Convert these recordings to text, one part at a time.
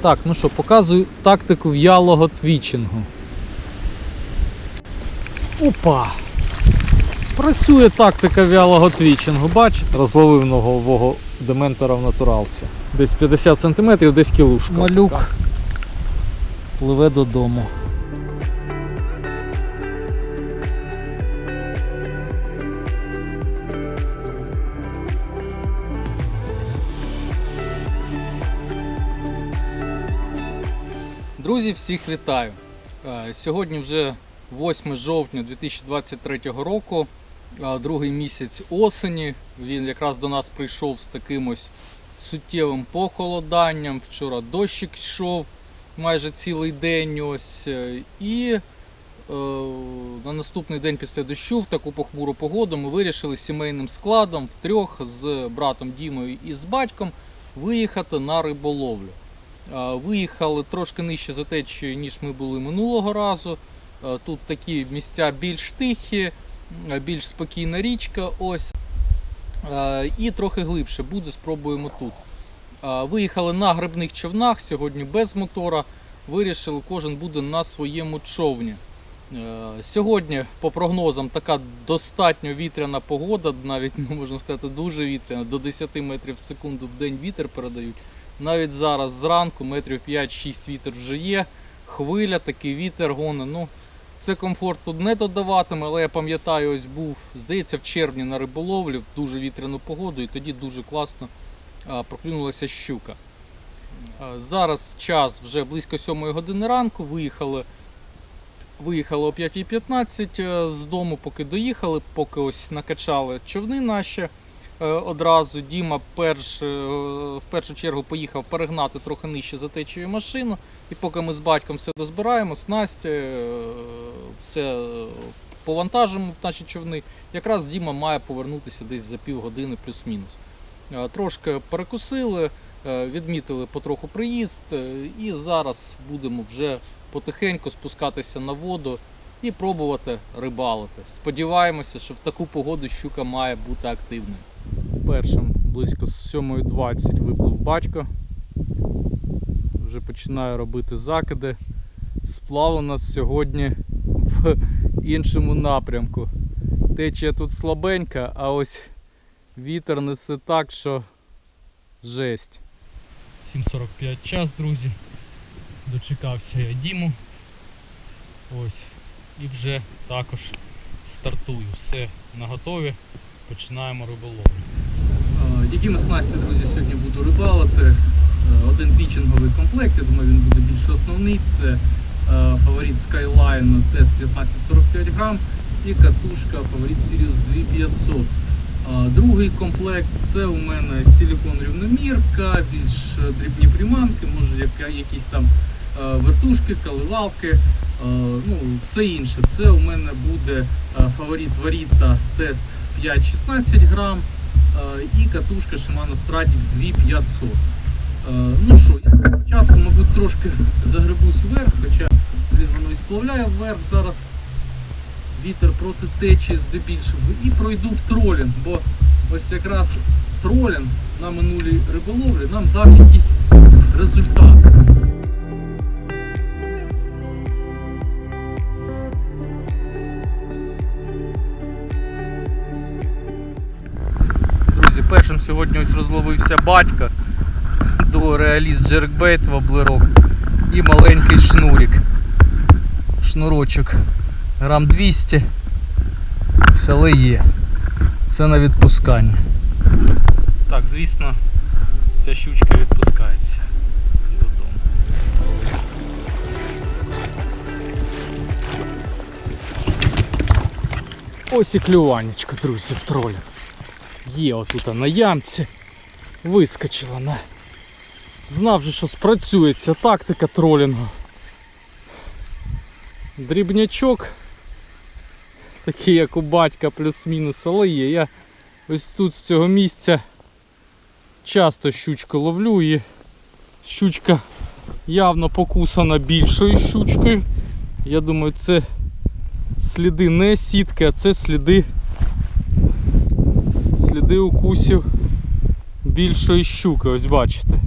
Так, ну що, показую тактику в'ялого твічингу. Опа! Працює тактика в'ялого твічингу, бачите? Розловив нового дементора в натуралці. Десь 50 см, десь кілушка. Малюк пливе додому. Друзі, всіх вітаю! Е, Сьогодні вже 8 жовтня 2023 року, е, другий місяць осені. Він якраз до нас прийшов з таким ось суттєвим похолоданням. Вчора дощик йшов майже цілий день. Ось, е, і е, на наступний день після дощу в таку похмуру погоду ми вирішили сімейним складом втрьох з братом Дімою і з батьком виїхати на риболовлю. Виїхали трошки нижче за течією, ніж ми були минулого разу. Тут такі місця більш тихі, більш спокійна річка. Ось. І трохи глибше буде, спробуємо тут. Виїхали на грибних човнах, сьогодні без мотора. Вирішили, кожен буде на своєму човні. Сьогодні, по прогнозам, така достатньо вітряна погода, навіть ну, можна сказати, дуже вітряна, до 10 метрів в секунду в день вітер передають. Навіть зараз зранку метрів 5-6 вітер вже є. Хвиля, такий вітер гоне. Ну, це комфорту не додаватиме, але я пам'ятаю, ось був, здається, в червні на риболовлі в дуже вітряну погоду, і тоді дуже класно проклюнулася щука. Зараз час вже близько 7 години ранку. Виїхали, виїхали о 5.15 е, з дому, поки доїхали, поки ось накачали човни наші. Е, одразу Діма перш, е, в першу чергу поїхав перегнати трохи нижче за течією машину. І поки ми з батьком все дозбираємо, снасті, е, все повантажимо в наші човни, якраз Діма має повернутися десь за півгодини плюс-мінус. Трошки перекусили, відмітили потроху приїзд, і зараз будемо вже потихеньку спускатися на воду і пробувати рибалити. Сподіваємося, що в таку погоду щука має бути активною. Першим близько з 7.20 виплив батько. Вже починаю робити закиди. Сплав у нас сьогодні в іншому напрямку. Течія тут слабенька, а ось вітер несе так, що жесть. 7.45 час, друзі. Дочекався я Діму. Ось. І вже також стартую. Все наготові. Починаємо риболовлю. Які ми снасті, друзі, сьогодні буду рибалити. Е, Один пічинговий комплект, я думаю, він буде більш основний. Це е, фаворит Skyline тест 1545 грам і катушка фаворит Sirius 2500. Другий комплект це у мене силікон рівномірка, більш е, дрібні приманки, може якісь там вертушки, каливалки, е, ну, все інше. Це у мене буде фаворит Варіта тест 5-16 грам і катушка Shimano Stradic 2500. Е, Ну що, я спочатку, мабуть, трошки загребусь вверх, хоча воно і сплавляє вверх зараз. Вітер проти течії здебільшого і пройду в тролінг, бо ось якраз тролінг на минулій риболовлі нам дав якісь результати. Сьогодні ось розловився батько до реаліст джеркбейт воблерок і маленький шнурик. Шнурочок грам 200, але є. Це на відпускання. Так, звісно, ця щучка відпускається додому. Ось і клюванечко, друзі, в тролі. Є отут на ямці. Вискочила на. Знав же, що спрацює ця тактика тролінгу. Дрібнячок. Такий як у батька плюс-мінус, але є. Я ось тут з цього місця часто щучку ловлю і щучка явно покусана більшою щучкою. Я думаю, це сліди не сітки, а це сліди сліди укусів більшої щуки, ось бачите.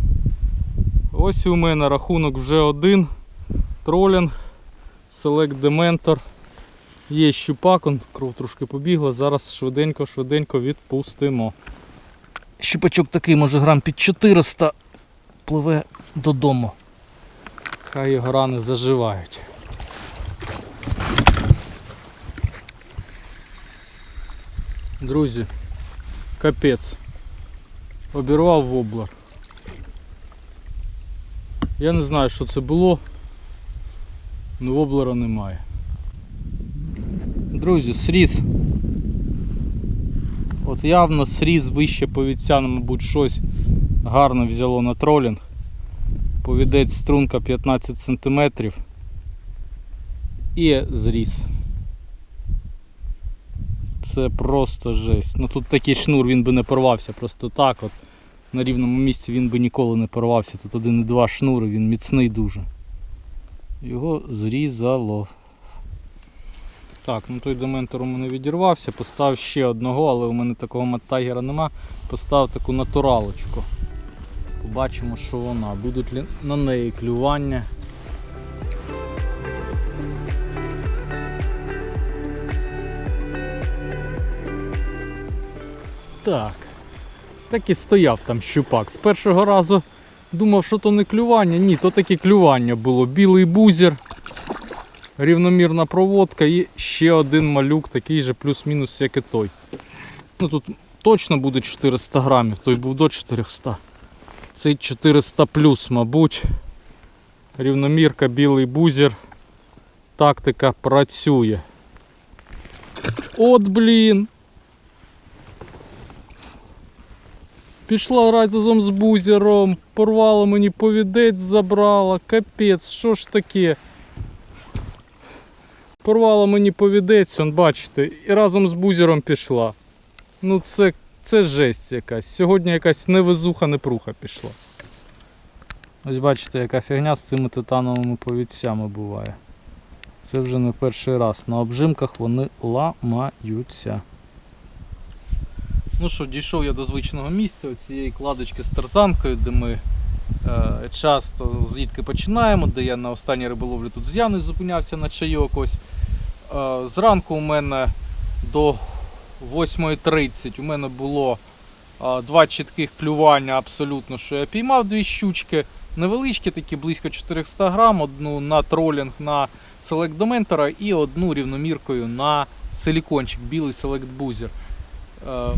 Ось у мене рахунок вже один. Тролінг, Select Dementor. Є щупак, он, кров трошки побігла. Зараз швиденько-швиденько відпустимо. Щупачок такий, може грам під 400 пливе додому. Хай його рани заживають. Друзі, капець. Обірвав воблер. Я не знаю, що це було, але воблера немає. Друзі, сріз. От явно сріз вище повідця, мабуть, щось гарно взяло на тролінг. Повідець струнка 15 см і зріз. Це просто жесть. Ну тут такий шнур він би не порвався просто так от. На рівному місці він би ніколи не порвався. Тут один і два шнури, він міцний дуже. Його зрізало. Так, ну той дементор у мене відірвався, поставив ще одного, але у мене такого маттайгера нема. Поставив таку натуралочку. Побачимо, що вона. Будуть ли на неї клювання. Так. Так і стояв там щупак. З першого разу думав, що то не клювання. Ні, то таке клювання було. Білий бузір, рівномірна проводка і ще один малюк, такий же плюс-мінус, як і той. Ну тут точно буде 400 грамів, той був до 400. Цей 400 плюс, мабуть. Рівномірка, білий бузір. Тактика працює. От блін. Пішла разом з бузером, порвала мені повідець, забрала. Капець, що ж таке? Порвала мені повідець, он, бачите, і разом з бузером пішла. Ну це, це жесть якась. Сьогодні якась невезуха непруха пішла. Ось бачите, яка фігня з цими титановими повідцями буває. Це вже не перший раз. На обжимках вони ламаються. Ну що, дійшов я до звичного місця, цієї кладочки з тарзанкою, де ми е, часто звідки починаємо, де я на останній риболовлі тут з Яною зупинявся на чайок. Ось. Е, зранку у мене до 8.30 у мене було е, два чітких клювання абсолютно, що я піймав дві щучки. Невеличкі, такі близько 400 грам, одну на тролінг на Select Dementor і одну рівноміркою на силікончик, білий Select Boozer. Е,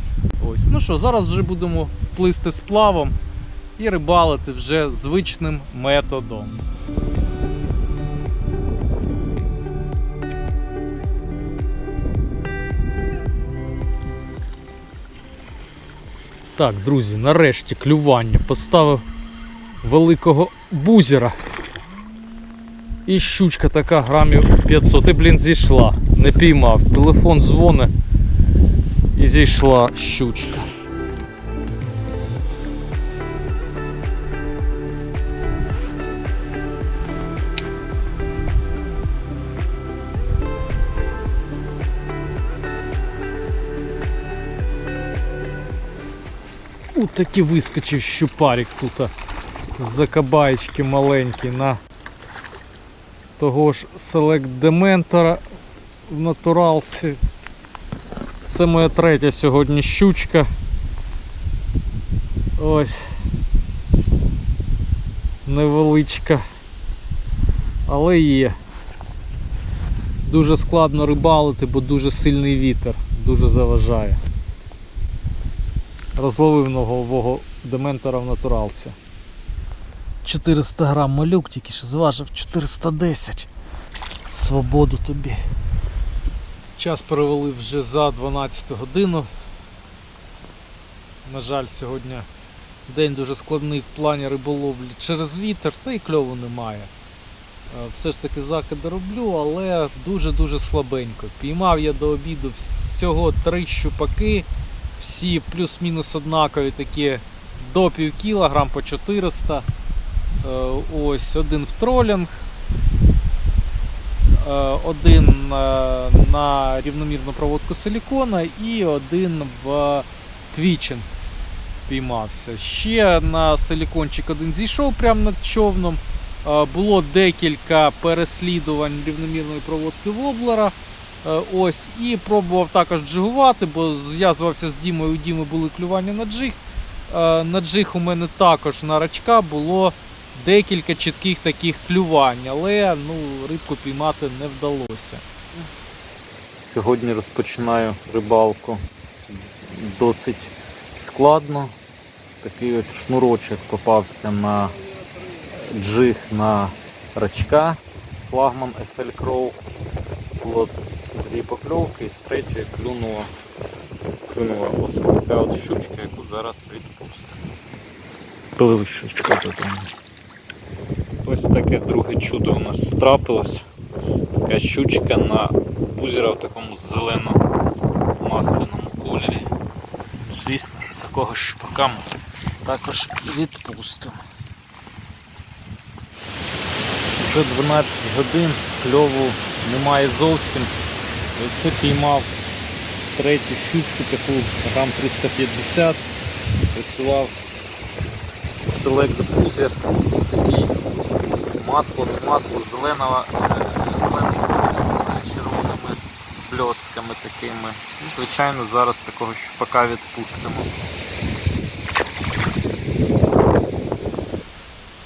Ось. Ну що, зараз вже будемо плисти сплавом і рибалити вже звичним методом. Так, друзі, нарешті клювання. Поставив великого бузера. І щучка така грамів 500. І, блін, зійшла. Не піймав. Телефон дзвонить і зійшла щучка. У таки вискочив щупарик тут з-за кабаєчки маленький на того ж Select Dementor в натуралці. Це моя третя сьогодні щучка. Ось невеличка. Але є. Дуже складно рибалити, бо дуже сильний вітер, дуже заважає. Розловив нового дементора в натуралці. 400 грам малюк тільки що зважив 410. Свободу тобі. Час перевели вже за 12 годину. На жаль, сьогодні день дуже складний в плані риболовлі через вітер, та й кльову немає. Е, Все ж таки закиди роблю, але дуже-дуже слабенько. Піймав я до обіду всього три щупаки, всі плюс-мінус однакові такі до пів кілограм по 400. Е, Ось один в тролінг, один е, на рівномірну проводку силікона і один в твічинг. піймався. Ще на силікончик один зійшов прямо над човном. Е, Було декілька переслідувань рівномірної проводки воблера. Е, Ось, і пробував також джигувати, бо зв'язувався з Дімою, у Діми були клювання на джиг. Е, На джиг у мене також на рачка було декілька чітких таких клювань, але ну, рибку піймати не вдалося. Сьогодні розпочинаю рибалку досить складно. Такий от шнурочок попався на джиг на рачка флагман FL Crow. Було дві покльовки і з третьої клюнула, клюнула ось така от щучка, яку зараз відпустимо. Пливи щучка додому. Ось таке друге чудо у нас трапилось. Така щучка на бузера в такому зелено-масляному кольорі. Звісно ж, такого щупака ми також відпустимо. Вже 12 годин, кльову немає зовсім. Оце піймав третю щучку, таку грам 350. Спрацював Select. Ось такий масло, не масло зеленого, е, зелений з червоними бльостками такими. І, звичайно, зараз такого щупака відпустимо.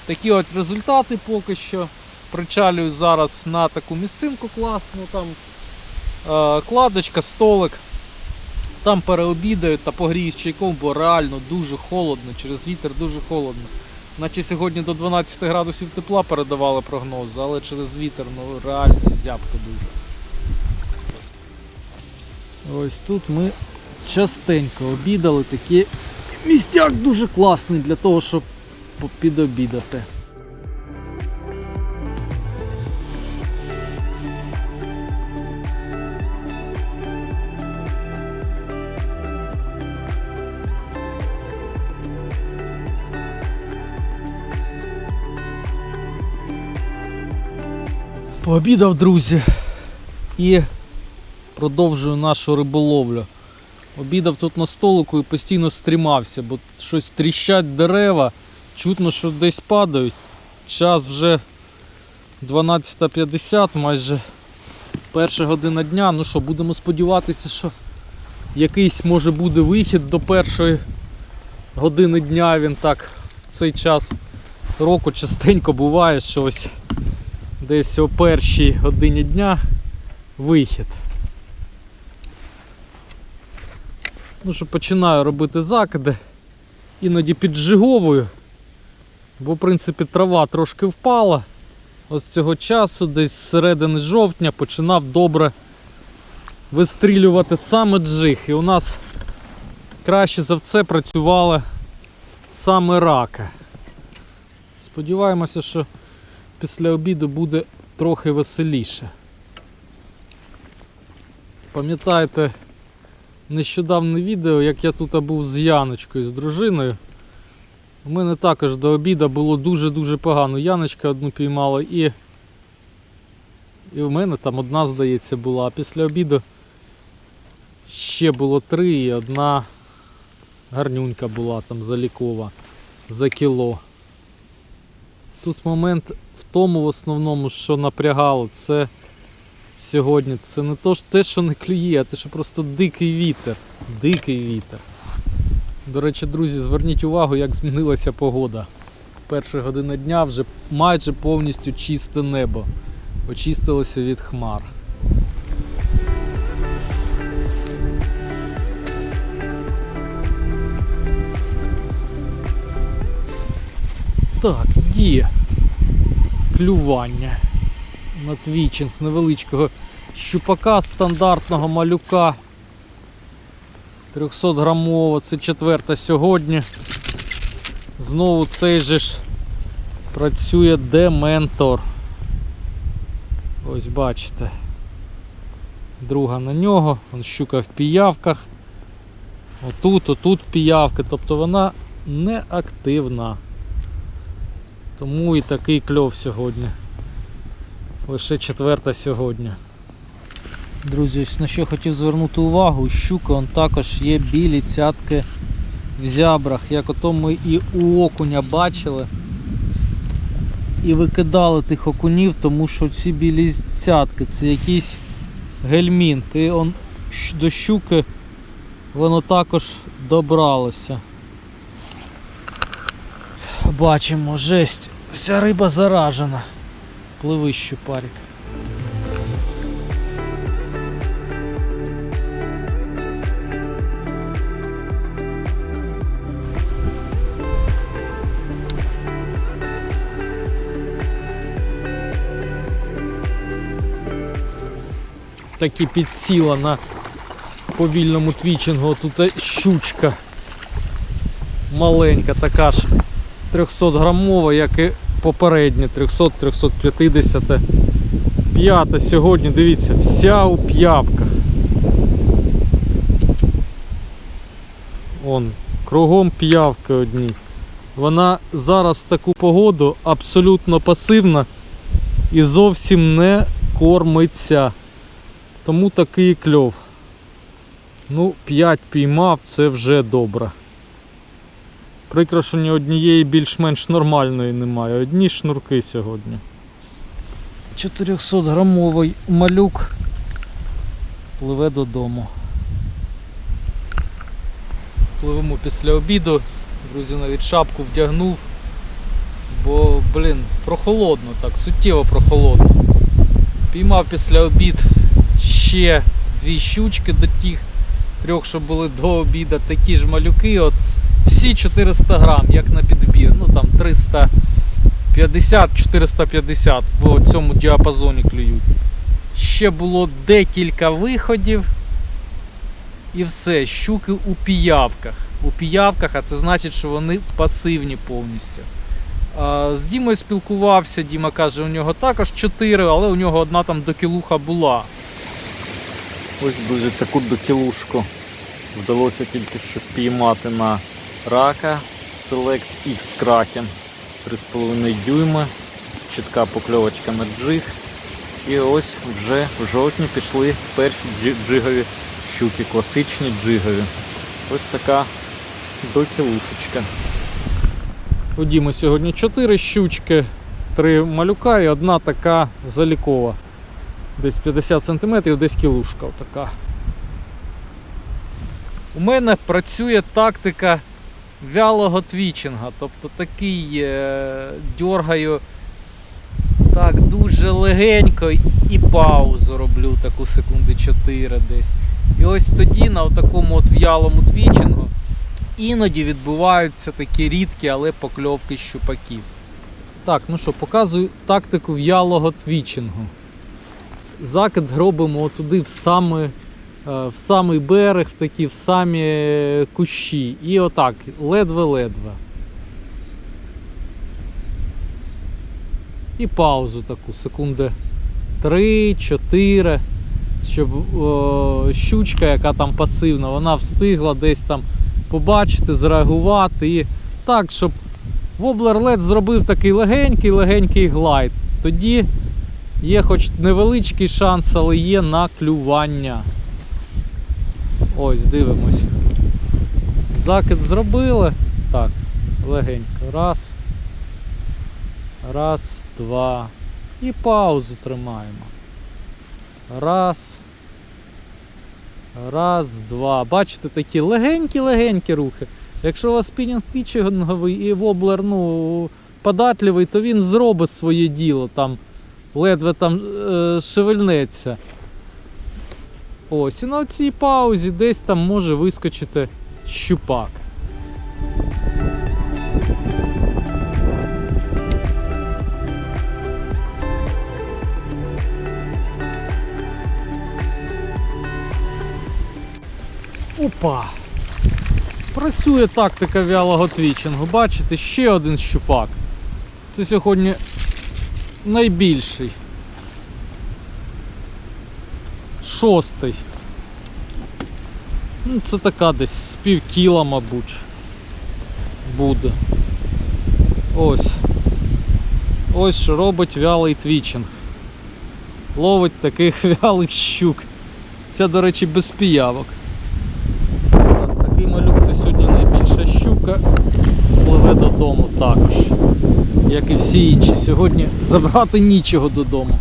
Такі от результати поки що. Причалюю зараз на таку місцинку класну, там е, кладочка, столик. Там переобідаю та погрію чайком, бо реально дуже холодно, через вітер дуже холодно. Наче сьогодні до 12 градусів тепла передавали прогноз, але через вітер ну, реально зябко дуже. Ось тут ми частенько обідали. Такий містяк дуже класний для того, щоб підобідати. Пообідав, друзі, і продовжую нашу риболовлю. Обідав тут на столику і постійно стрімався, бо щось тріщать дерева, чутно, що десь падають. Час вже 12.50, майже перша година дня. Ну що, будемо сподіватися, що якийсь може буде вихід до першої години дня. Він так в цей час року частенько буває, що ось десь о першій годині дня вихід. Ну що починаю робити закиди, іноді піджиговую, бо в принципі трава трошки впала. Ось цього часу, десь з середини жовтня, починав добре вистрілювати саме джиг. І у нас краще за все працювали саме раки. Сподіваємося, що після обіду буде трохи веселіше. Пам'ятаєте нещодавне відео, як я тут був з Яночкою, з дружиною. У мене також до обіду було дуже-дуже погано. Яночка одну піймала і. І в мене там одна, здається, була. А після обіду ще було три і одна гарнюнька була там залікова за кіло. Тут момент в тому в основному, що напрягало, це сьогодні. Це не то, те, що не клює, а те, що просто дикий вітер. Дикий вітер. До речі, друзі, зверніть увагу, як змінилася погода. Перша година дня вже майже повністю чисте небо. Очистилося від хмар. Так, є клювання на твічинг невеличкого щупака стандартного малюка. 300 грамово, це четверта сьогодні. Знову цей же ж працює дементор. Ось бачите. Друга на нього, Вон щука в піявках. Отут, отут піявки, тобто вона не активна. Тому і такий кльов сьогодні. Лише четверта сьогодні. Друзі, на що хотів звернути увагу, у щуки он також є білі цятки в зябрах, як ото ми і у окуня бачили. І викидали тих окунів, тому що ці білі цятки це якийсь гельмінт. І он до щуки воно також добралося. Бачимо, жесть. Вся риба заражена. Пливи щупарик. Таки підсіла на повільному твічингу. Тут щучка маленька, така ж 300 грамова, як і попередня 300-350. П'ята сьогодні, дивіться, вся у п'явках. Он, кругом п'явки одні. Вона зараз в таку погоду абсолютно пасивна і зовсім не кормиться. Тому такий кльов. Ну, 5 піймав, це вже добре. Прикро, що ні однієї більш-менш нормальної немає. Одні шнурки сьогодні. 400 грамовий малюк пливе додому. Пливемо після обіду. Друзі, навіть шапку вдягнув. Бо, блін, прохолодно так, суттєво прохолодно. Піймав після обід ще дві щучки до тих трьох, що були до обіду, такі ж малюки. От всі 400 грам, як на підбір. Ну там 350-450 в цьому діапазоні клюють. Ще було декілька виходів. І все, щуки у піявках. У піявках, а це значить, що вони пасивні повністю. З Дімою спілкувався, Діма каже, у нього також 4, але у нього одна там докілуха була. Ось, друзі, таку докілушку вдалося тільки що піймати на рака Select X Kraken 3,5 дюйма, чітка покльовочка на джиг. І ось вже в жовтні пішли перші джигові щуки, класичні джигові. Ось така докілушечка. У Діми сьогодні 4 щучки, 3 малюка і одна така залікова. Десь 50 см, десь кілушка така. У мене працює тактика вялого твічинга. Тобто такий е, дьоргаю так дуже легенько і паузу роблю таку секунди 4 десь. І ось тоді на такому от в'ялому твічингу іноді відбуваються такі рідкі, але покльовки щупаків. Так, ну що, показую тактику в'ялого твічингу. Закид робимо туди в саме, в самий берег, в такі в самі кущі. І отак, ледве-ледве. І паузу таку, секунди 3-4, щоб о, щучка, яка там пасивна, вона встигла десь там побачити, зреагувати. І так, щоб воблер LED зробив такий легенький-легенький глайд. Тоді є хоч невеличкий шанс, але є на клювання. Ось, дивимось. Закид зробили. Так, легенько. Раз. Раз, два. І паузу тримаємо. Раз. Раз, два. Бачите, такі легенькі-легенькі рухи. Якщо у вас спінінг твічинговий і воблер ну, податливий, то він зробить своє діло, там ледве там е, шевельнеться. Ось, і на цій паузі десь там може вискочити щупак. Опа! Працює тактика вялого твічингу. Бачите, ще один щупак. Це сьогодні найбільший. Шостий. Ну, це така десь з пів кіла, мабуть. Буде. Ось. Ось що робить вялий твічинг. Ловить таких вялих щук. Це, до речі, без піявок. Так, Такий малюк це сьогодні найбільша рибка пливе додому також. Як і всі інші. Сьогодні забрати нічого додому.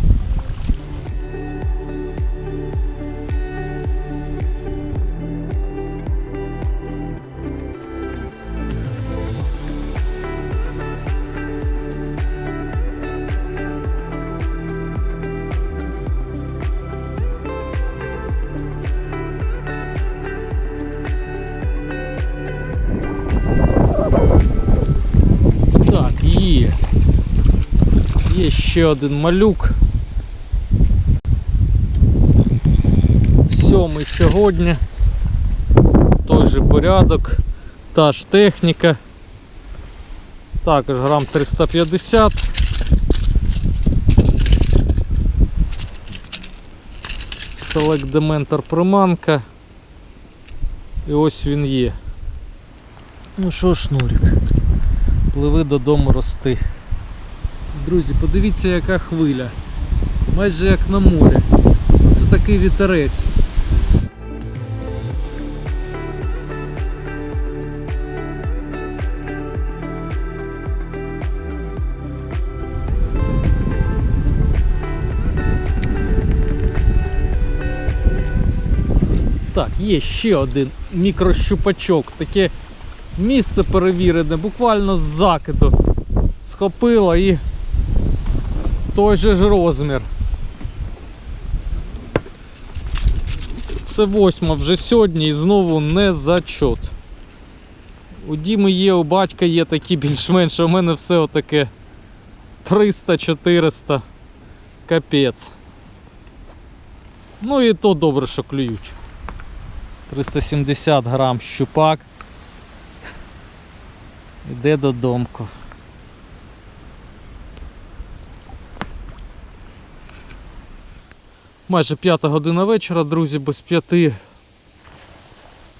Ще один малюк. Сьомий сьогодні. Той же порядок, та ж техніка. Також грам 350. Select Dementor приманка. І ось він є. Ну що, шнурик? Пливи додому рости. Друзі, подивіться, яка хвиля. Майже як на морі. Це такий вітерець. Так, є ще один мікрощупачок. Таке місце перевірене, буквально з закиду. Схопила і той же ж розмір. Це восьма вже сьогодні і знову не зачот. У Діми є, у батька є такі більш-менш, у мене все отаке 300-400. Капець. Ну і то добре, що клюють. 370 грам щупак. Іде додомку. Майже п'ята година вечора, друзі, без п'яти.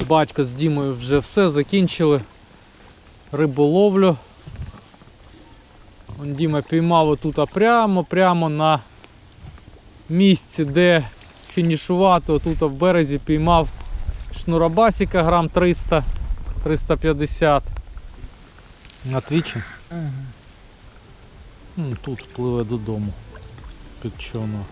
Батько з Дімою вже все закінчили. Риболовлю. Он Діма піймав отут прямо, прямо на місці, де фінішувати, отут в березі піймав шнурабасіка грам 300 350 на твічі. М, Тут пливе додому під чоно.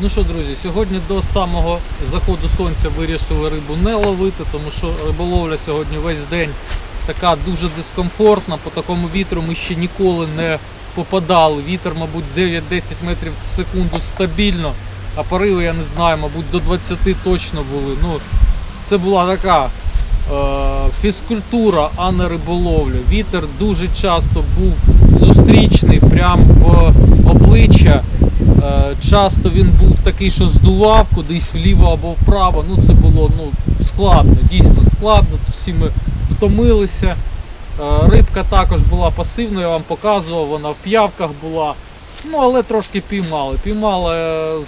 Ну що, друзі, сьогодні до самого заходу сонця вирішили рибу не ловити, тому що риболовля сьогодні весь день така дуже дискомфортна. По такому вітру ми ще ніколи не попадали. Вітер, мабуть, 9-10 метрів в секунду стабільно, а пориви, я не знаю, мабуть, до 20 точно були. Ну, це була така е, фізкультура, а не риболовля. Вітер дуже часто був зустрічний, прямо в обличчя. Е, Часто він був такий, що здував кудись вліво або вправо. Ну це було ну, складно, дійсно складно. Всі ми втомилися. Е, Рибка також була пасивною, я вам показував, вона в п'явках була. Ну, але трошки піймали. Піймали е,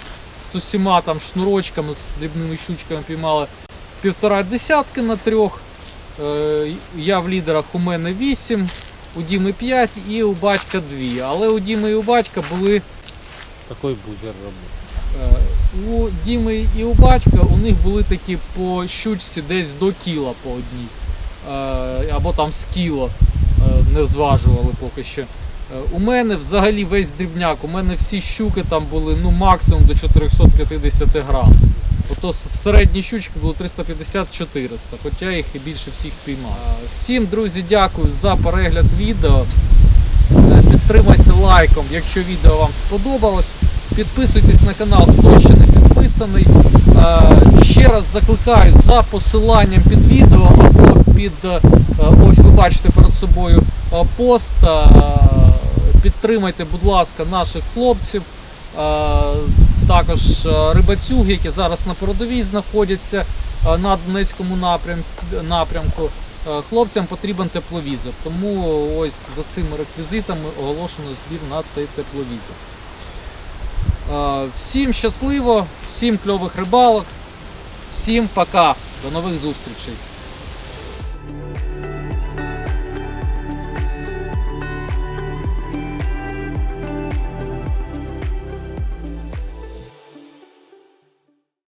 з усіма там шнурочками, з дрібними щучками піймали півтора десятки на трьох. Я в лідерах у мене 8, у Діми 5 і у батька 2. Але у Діми і у батька були Такой бузер работает. Е, У Діми і у батька у них були такі по щучці десь до кіла по одній. Е, Або там з кіло е, не зважували поки що. У мене взагалі весь дрібняк, у мене всі щуки там були ну, максимум до 450 грам. Ото середні щучки було 350-400, хоча їх і більше всіх піймав. Всім, друзі, дякую за перегляд відео. Е, Підтримайте лайком, якщо відео вам сподобалось. Підписуйтесь на канал, хто ще не підписаний. Е, Ще раз закликаю за посиланням під відео або під е, ось ви бачите перед собою пост. Підтримайте, будь ласка, наших хлопців. Також рибацюги, які зараз на передовій знаходяться на Донецькому напрямку. Е, Хлопцям потрібен тепловізор, тому ось за цими реквізитами оголошено збір на цей тепловізор. Е, Всім щасливо, всім кльових рибалок, всім пока, до нових зустрічей.